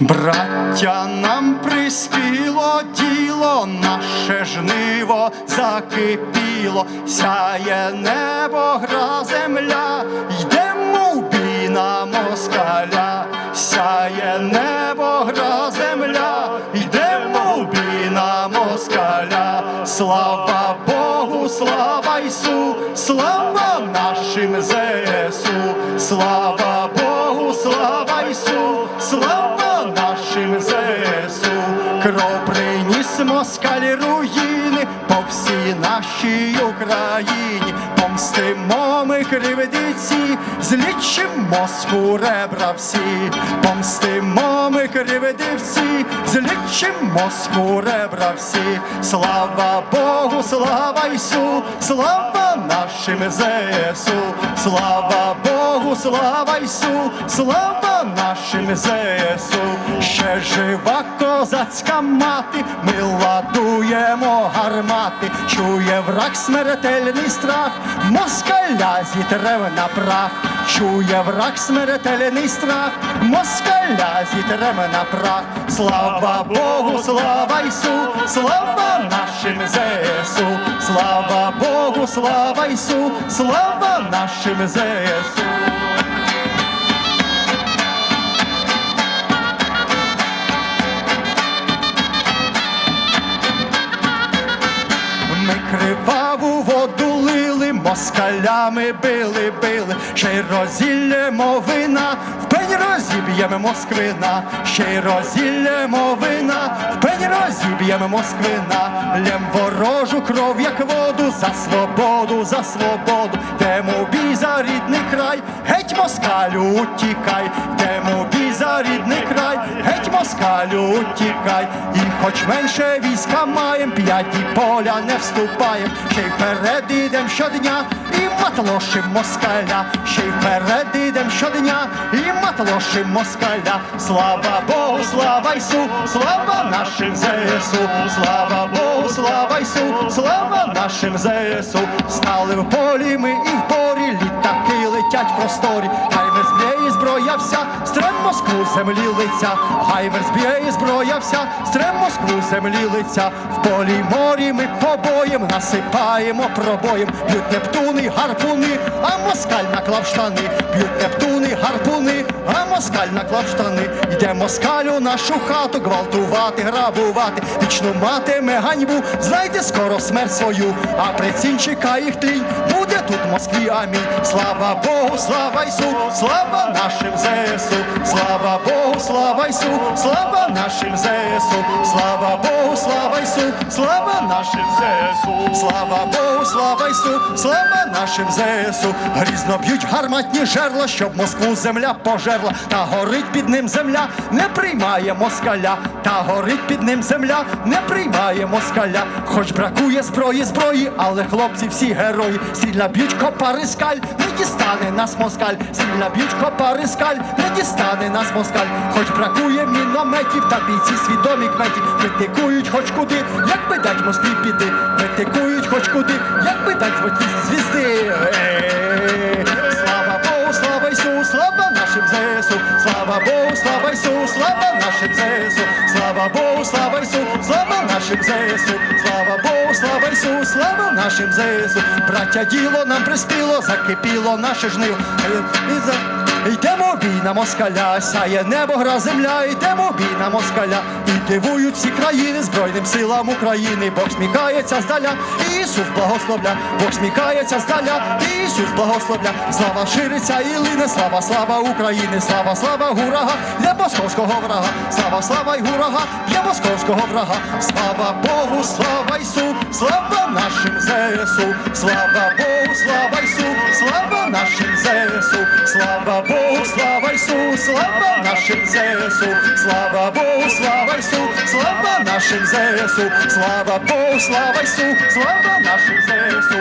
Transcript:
Браття, нам приспіло діло, наше жниво закипіло, сяє небо, гра земля, йдемо в бій на москаля, сяє небо, гра земля, йдемо в бій на москаля, слава Богу, слава Ісу, слава нашим ЗСУ, слава Богу, слава Ісу, слава кров приніс москаль руїни по всій нашій Україні, помстимо ми кривдиці, злічим Москву ребра всі, помстимо ми кривдивці, злічим Москву ребра всі, слава Богу, слава Ісу, слава нашим ЗСУ, слава Богу, слава Ісу, слава нашим ЗСУ, ще жива козацька мати, ми ладуємо гармати, чує враг смертельний страх, москаля зітрев на прах, чує враг смертельний страх, москаля зітрев на прах, слава Богу, слава Ісу, слава нашим ЗСУ, слава Богу, слава Ісу, слава нашим ЗСУ. Ми криваву воду лили, москалями били, били, ще й розіллємо вина, в пень розіб'ємо москвина, ще й розіллємо вина, в пень розіб'ємо москвина, лєм ворожу кров, як воду, за свободу, за свободу, йдемо бій за рідний край, геть москалю, утікай, йдемо бій москалю, утікай, і хоч менше війська маєм, п'яті поля не вступаєм, ще й вперед ідем щодня, і матлошим москаля, ще й вперед ідем щодня, і матлошим москаля. Слава Богу, слава Ісу, слава нашим ЗСУ, слава Богу, слава Ісу, слава нашим ЗСУ. Стали в полі ми і в порі, літаки летять просторі, хай верзб'є зб'є і зброя вся, стрем Москву землі лиця, хай верзб'є зброя вся, стрем Москву землі лиця, в полі морі ми побоєм насипаємо пробоєм, б'ють нептуни, гарпуни, москаль наклав штани, б'ють нептуни, гарпуни, а москаль наклав штани, йде москаль у нашу хату, гвалтувати, грабувати, вічну матиме ганьбу, знайде скоро смерть свою, а прицінь чекає їх тлінь, буде тут в Москві, амінь. Слава Богу, слава Ісу, слава нашим ЗСУ, слава Богу, слава Ісу, слава нашим ЗСУ, слава Богу, слава Ісу, слава нашим ЗСУ, слава Богу, слава Ісу, слава нашим ЗСУ, грізно б'ють гарматні жерла, щоб Москву земля пожерла, та горить під ним земля, не приймає москаля, та горить під ним земля, не приймає москаля, хоч бракує зброї, зброї, але хлопці всі герої, сильно б'ють копари скаль, не дістане нас москаль, сильно б'ють копари скаль, не дістане нас москаль, хоч бракує мінометів, та бійці свідомі кметів, критикують хоч куди, як би дать Москві піти, критикують хоч куди, як би дать звати звізди. Слава Богу, слава Ісу, слава нашим ЗСУ, слава Богу, слава Ісу, слава нашим ЗСУ, слава Богу, слава Ісу, слава нашим ЗСУ, слава Богу, слава Ісу, слава нашим ЗСУ. Браття, діло нам приспіло, закипіло наше жниво. Йдемо бій на москаля, сяє небо, гра земля, йдемо бій на москаля. І дивують всі країни Збройним силам України. Бог сміхається здаля, Ісус благословля, Бог сміхається здаля, Ісус благословля. Слава шириться і лине, слава, слава України, слава, слава гурага, для московського врага, слава, слава й гурага, для московського врага. Слава Богу, слава Ісу, слава нашим ЗСУ, слава Богу, слава Ісу, слава нашим ЗСУ, слава Богу, слава Ісу, слава нашим ЗСУ, слава Богу, слава Ісу, слава нашим ЗСУ, слава Богу, слава Ісу, слава нашим ЗСУ.